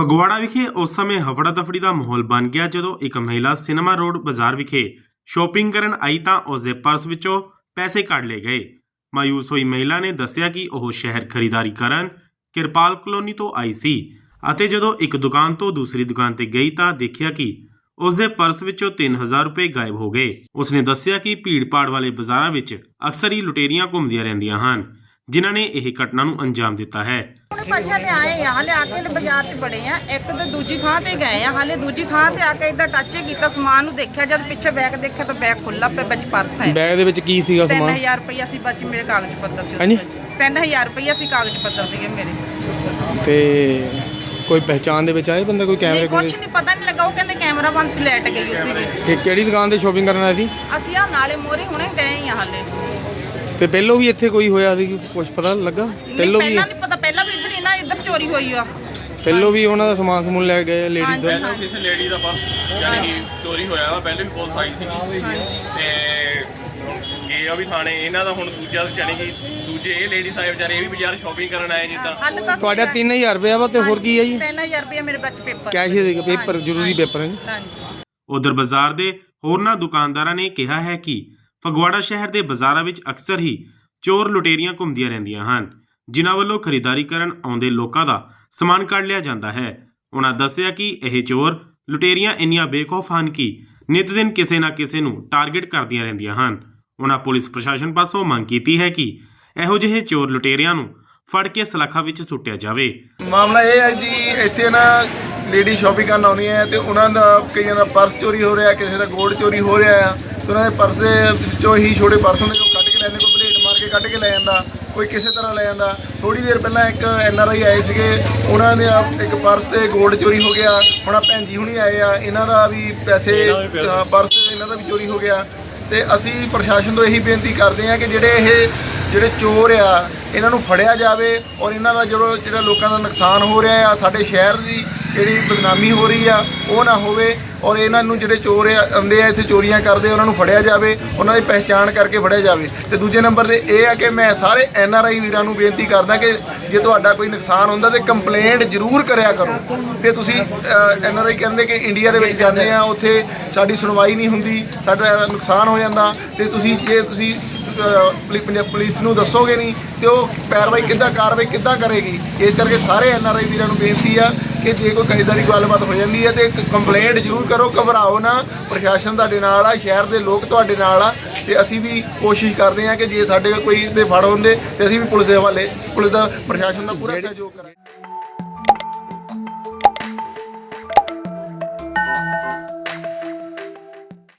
ਫਗਵਾੜਾ ਵਿਖੇ ਉਸ ਸਮੇਂ ਹਫੜਾ ਦਫੜੀ ਦਾ ਮਾਹੌਲ ਬਣ ਗਿਆ ਜਦੋਂ ਇੱਕ ਮਹਿਲਾ ਸਿਨੇਮਾ ਰੋਡ ਬਾਜ਼ਾਰ ਵਿਖੇ ਸ਼ਾਪਿੰਗ ਕਰਨ ਆਈ ਤਾਂ ਉਸ ਦੇ ਪਰਸ ਵਿੱਚੋਂ ਪੈਸੇ ਕੱਢ ਲਏ ਗਏ। ਮਾਯੂਸ ਹੋਈ ਮਹਿਲਾ ਨੇ ਦੱਸਿਆ ਕਿ ਉਹ ਸ਼ਹਿਰ ਖਰੀਦਾਰੀ ਕਰਨ ਕਿਰਪਾਲ ਕਲੋਨੀ ਤੋਂ ਆਈ ਸੀ ਅਤੇ ਜਦੋਂ ਇੱਕ ਦੁਕਾਨ ਤੋਂ ਦੂਸਰੀ ਦੁਕਾਨ ਤੇ ਗਈ ਤਾਂ ਦੇਖਿਆ ਕਿ ਉਸ ਦੇ ਪਰਸ ਵਿੱਚੋਂ 3000 ਰੁਪਏ ਗਾਇਬ ਹੋ ਗਏ। ਉਸਨੇ ਦੱਸਿਆ ਕਿ ਭੀੜ-ਭਾੜ ਵਾਲੇ ਬਾਜ਼ਾਰਾਂ ਵਿੱਚ ਅਕਸਰ ਹੀ ਲੁਟੇਰੀਆਂ ਘੁੰਮਦੀਆਂ ਰਹਿੰਦੀਆਂ ਹਨ, ਜਿਨ੍ਹਾਂ ਨੇ ਇਹ ਘਟਨਾ ਨੂੰ ਅੰਜਾਮ ਦਿੱਤਾ ਹੈ। ਭਾਜੀ ਹਲੇ ਆਏ ਆ ਹਲੇ ਆ ਕੇ ਬਾਜ਼ਾਰ 'ਚ ਬੜੇ ਆ। ਇੱਕ ਤੇ ਦੂਜੀ ਥਾਂ ਤੇ ਗਏ ਆ ਹਲੇ ਦੂਜੀ ਥਾਂ ਤੇ ਆ ਕੇ ਇਦਾਂ ਟੱਚ ਕੀਤਾ ਸਮਾਨ ਨੂੰ ਦੇਖਿਆ ਜਦ ਪਿੱਛੇ ਬੈਗ ਦੇਖਿਆ ਤਾਂ ਬੈਗ ਖੁੱਲਾ ਪਿਆ ਵਿੱਚ ਪਰਸ ਹੈ। ਬੈਗ ਦੇ ਵਿੱਚ ਕੀ ਸੀਗਾ ਸਮਾਨ? 3000 ਰੁਪਇਆ ਸੀ ਬਾਜੀ ਮੇਰੇ ਕਾਗਜ਼ ਪੱਤਰ ਸੀ। ਹਾਂਜੀ? 3000 ਰੁਪਇਆ ਸੀ ਕਾਗਜ਼ ਪੱਤਰ ਸੀਗੇ ਮੇਰੇ। ਤੇ ਕੋਈ ਪਹਿਚਾਣ ਦੇ ਵਿੱਚ ਆਏ ਬੰਦਾ ਕੋਈ ਕੈਮਰੇ ਕੋਲ ਕੁਝ ਨਹੀਂ ਪਤਾ ਨਹੀਂ ਲੱਗਾ ਉਹ ਕਹਿੰਦੇ ਕੈਮਰਾ ਬੰਦ ਸੀ ਲੈਟ ਗਈ ਸੀਗੀ। ਕਿ ਕਿਹੜੀ ਦੁਕਾਨ ਤੇ ਸ਼ਾਪਿੰਗ ਕਰਨ ਆਏ ਸੀ? ਅਸੀਂ ਆ ਨਾਲੇ ਮੋਰੇ ਹੁਣੇ ਗਏ ਆ ਹਲੇ। ਤੇ ਪਹਿਲੋਂ ਵੀ ਇੱਥੇ ਕੋਈ ਹੋਇਆ ਸੀ ਕੁਝ ਪਤਾ ਲੱਗਾ? ਪਹਿਲੋਂ ਵੀ ਪਹਿਲਾਂ ਨਹੀਂ ਪਤਾ ਪਹਿਲਾਂ ਵੀ ਇੱਧਰ ਹੀ ਨਾ ਇੱਧਰ ਚੋਰੀ ਹੋਈ ਆ। ਪਹਿਲੋਂ ਵੀ ਉਹਨਾਂ ਦਾ ਸਮਾਨ ਸਮੂਨ ਲੈ ਗਏ ਹਾਂਜੀ, ਦਾ। ਪਹਿਲਾਂ ਕਿਸੇ ਲੇਡੀ ਦਾ ਪਰਸ ਯਾਨੀ ਕਿ ਚੋਰੀ ਹੋਇਆ ਵਾ ਪਹਿਲੇ ਵੀ ਪੁਲਿਸ ਆਈ ਸੀਗੀ। ਤੇ ਇਹ ਆ ਵੀ ਥਾਣੇ ਇਹਨਾਂ ਦਾ ਹੁਣ ਦੂਜਾ ਯਾਨੀ ਕਿ ਦੂਜੇ ਇਹ ਲੇਡੀ ਸਾਹਿਬ ਵਿਚਾਰੇ ਇਹ ਵੀ ਬਾਜ਼ਾਰ ਸ਼ਾਪਿੰਗ ਕਰਨ ਆਏ ਜਿੱਦਾਂ। ਹੱਲ ਤਾਂ ਤੁਹਾਡਾ 3000 ਰੁਪਇਆ ਵਾ ਤੇ ਹੋਰ ਕੀ ਹੈ ਜੀ? 3000 ਰੁਪਇਆ ਮੇਰੇ ਵਿੱਚ ਪੇਪਰ ਕੈਸ਼ ਸੀਗਾ ਪੇਪਰ ਜ਼ਰੂਰੀ ਪੇਪਰ ਹੈ ਜੀ। ਹਾਂਜੀ। ਉਧਰ ਬਾਜ਼ਾਰ ਦੇ ਹੋਰਨਾਂ ਦੁਕਾਨਦਾਰਾਂ ਨੇ ਕਿਹਾ ਹੈ ਕਿ ਫਗਵਾੜਾ ਸ਼ਹਿਰ ਦੇ ਬਾਜ਼ਾਰਾਂ ਵਿੱਚ ਅਕਸਰ ਹੀ ਚੋਰ ਲੁਟੇਰੀਆਂ ਘੁੰਮਦੀਆਂ ਰਹਿੰਦੀਆਂ ਹਨ, ਜਿਨ੍ਹਾਂ ਵੱਲੋਂ ਖਰੀਦਦਾਰੀ ਕਰਨ ਆਉਂਦੇ ਲੋਕਾਂ ਦਾ ਸਮਾਨ ਕੱਢ ਲਿਆ ਜਾਂਦਾ ਹੈ। ਉਹਨਾਂ ਦੱਸਿਆ ਕਿ ਇਹ ਚੋਰ ਲੁਟੇਰੀਆਂ ਇੰਨੀਆਂ ਬੇਖੌਫ ਹਨ ਕਿ ਨਿਤ ਦਿਨ ਕਿਸੇ ਨਾ ਕਿਸੇ ਨੂੰ ਟਾਰਗੇਟ ਕਰਦੀਆਂ ਰਹਿੰਦੀਆਂ ਹਨ। ਉਹਨਾਂ ਪੁਲਿਸ ਪ੍ਰਸ਼ਾਸਨ ਪਾਸੋਂ ਮੰਗ ਕੀਤੀ ਹੈ ਕਿ ਇਹੋ ਜਿਹੇ ਚੋਰ ਲੁਟੇਰਿਆਂ ਨੂੰ ਫੜ ਕੇ ਸਲਾਖਾਂ ਵਿੱਚ ਸੁੱਟਿਆ ਜਾਵੇ। ਮਾਮਲਾ ਇਹ ਹੈ ਜੀ, ਇੱਥੇ ਨਾ ਲੇਡੀ ਸ਼ਾਪਿੰਗ ਕਰਨ ਆਉਂਦੀਆਂ ਹੈ ਤੇ ਉਹਨਾਂ ਦਾ ਕਈਆਂ ਦਾ ਪਰਸ ਚੋਰੀ ਹੋ ਰਿਹਾ ਕਿਸੇ ਦਾ ਗੋਲਡ ਚੋਰੀ ਹੋ ਰਿਹਾ ਆ ਤੇ ਉਹਨਾਂ ਦੇ ਪਰਸ ਦੇ ਵਿੱਚੋਂ ਹੀ ਛੋਟੇ ਪਰਸ ਹੁੰਦੇ ਜੋ ਕੱਢ ਕੇ ਲੈਣੇ ਕੋਈ ਬਲੇਡ ਮਾਰ ਕੇ ਕੱਢ ਕੇ ਲੈ ਜਾਂਦਾ ਕੋਈ ਕਿਸੇ ਤਰ੍ਹਾਂ ਲੈ ਜਾਂਦਾ। ਥੋੜੀ ਦੇਰ ਪਹਿਲਾਂ ਇੱਕ ਐਨ ਆਰ ਆਈ ਆਏ ਸੀਗੇ ਉਹਨਾਂ ਦੇ ਆ- ਇੱਕ ਪਰਸ ਤੇ ਗੋਲਡ ਚੋਰੀ ਹੋ ਗਿਆ ਹੁਣ ਆ ਭੈਣ ਜੀ ਹੁਣੀ ਆਏ ਆ ਇਹਨਾਂ ਦਾ ਵੀ ਪੈਸੇ ਪਰਸ ਇਹਨਾਂ ਦਾ ਵੀ ਚੋਰੀ ਹੋ ਗਿਆ। ਤੇ ਅਸੀਂ ਪ੍ਰਸ਼ਾਸਨ ਤੋਂ ਇਹੀ ਬੇਨਤੀ ਕਰਦੇ ਹਾਂ ਕਿ ਜਿਹੜੇ ਇਹ ਜਿਹੜੇ ਚੋਰ ਆ ਇਹਨਾਂ ਨੂੰ ਫੜਿਆ ਜਾਵੇ ਔਰ ਇਹਨਾਂ ਦਾ ਜਿਹੜਾ ਜਿਹੜਾ ਲੋਕਾਂ ਦਾ ਨੁਕਸਾਨ ਹੋ ਰਿਹਾ ਆ, ਸਾਡੇ ਸ਼ਹਿਰ ਦੀ ਜਿਹੜੀ ਬਦਨਾਮੀ ਹੋ ਰਹੀ ਆ, ਉਹ ਨਾ ਹੋਵੇ। ਔਰ ਇਹਨਾਂ ਨੂੰ ਜਿਹੜੇ ਚੋਰ ਆਉਂਦੇ ਆ, ਇੱਥੇ ਚੋਰੀਆਂ ਕਰਦੇ ਉਹਨਾਂ ਨੂੰ ਫੜਿਆ ਜਾਵੇ, ਉਹਨਾਂ ਦੀ ਪਹਿਚਾਣ ਕਰਕੇ ਫੜਿਆ ਜਾਵੇ। ਤੇ ਦੂਜੇ ਨੰਬਰ ਤੇ ਇਹ ਆ ਕਿ ਮੈਂ ਸਾਰੇ ਐਨ ਆਰ ਆਈ ਵੀਰਾਂ ਨੂੰ ਬੇਨਤੀ ਕਰਦਾ ਕਿ ਜੇ ਤੁਹਾਡਾ ਕੋਈ ਨੁਕਸਾਨ ਹੁੰਦਾ ਤੇ ਕੰਪਲੇਂਟ ਜ਼ਰੂਰ ਕਰਿਆ ਕਰੋ। ਤੇ ਤੁਸੀਂ ਐਨ ਆਰ ਆਈ ਕਹਿੰਦੇ ਕਿ ਇੰਡੀਆ ਦੇ ਵਿੱਚ ਜਾਂਦੇ ਆ, ਉੱਥੇ ਸਾਡੀ ਸੁਣਵਾਈ ਨਹੀਂ ਹੁੰਦੀ, ਸਾਡਾ ਨੁਕਸਾਨ ਹੋ ਜਾਂਦਾ। ਤੇ ਤੁਸੀਂ, ਜੇ ਤੁਸੀਂ ਪੁਲਿਸ ਨੂੰ ਦੱਸੋਗੇ ਨਹੀਂ, ਤੇ ਉਹ ਪੈਰਵਾਈ ਕਿੱਦਾਂ, ਕਾਰਵਾਈ ਕਿੱਦਾਂ ਕਰੇਗੀ? ਇਸ ਕਰਕੇ ਸਾਰੇ ਐਨ ਆਰ ਆਈ ਵੀਰਾਂ ਨੂੰ ਬੇਨਤੀ ਆ ਕਿ ਜੇ ਕੋਈ ਕਹੀਦਾ ਦੀ ਗੱਲਬਾਤ ਹੋ ਜਾਂਦੀ ਹੈ ਤੇ ਕੰਪਲੇਂਟ ਜ਼ਰੂਰ ਕਰੋ ਘਬਰਾਓ ਨਾ। ਪ੍ਰਸ਼ਾਸਨ ਤੁਹਾਡੇ ਨਾਲ ਆ ਸ਼ਹਿਰ ਦੇ ਲੋਕ ਤੁਹਾਡੇ ਨਾਲ ਆ ਤੇ ਅਸੀਂ ਵੀ ਕੋਸ਼ਿਸ਼ ਕਰਦੇ ਹਾਂ ਕਿ ਜੇ ਸਾਡੇ ਕੋਈ ਦੇ ਫੜ ਹੁੰਦੇ ਤੇ ਅਸੀਂ ਵੀ ਪੁਲਿਸ ਦੇ ਹਵਾਲੇ ਪੁਲਿਸ ਦਾ ਪ੍ਰਸ਼ਾਸਨ ਦਾ ਪੂਰਾ ਸਹਿਯੋਗ ਕਰਾਂਗੇ।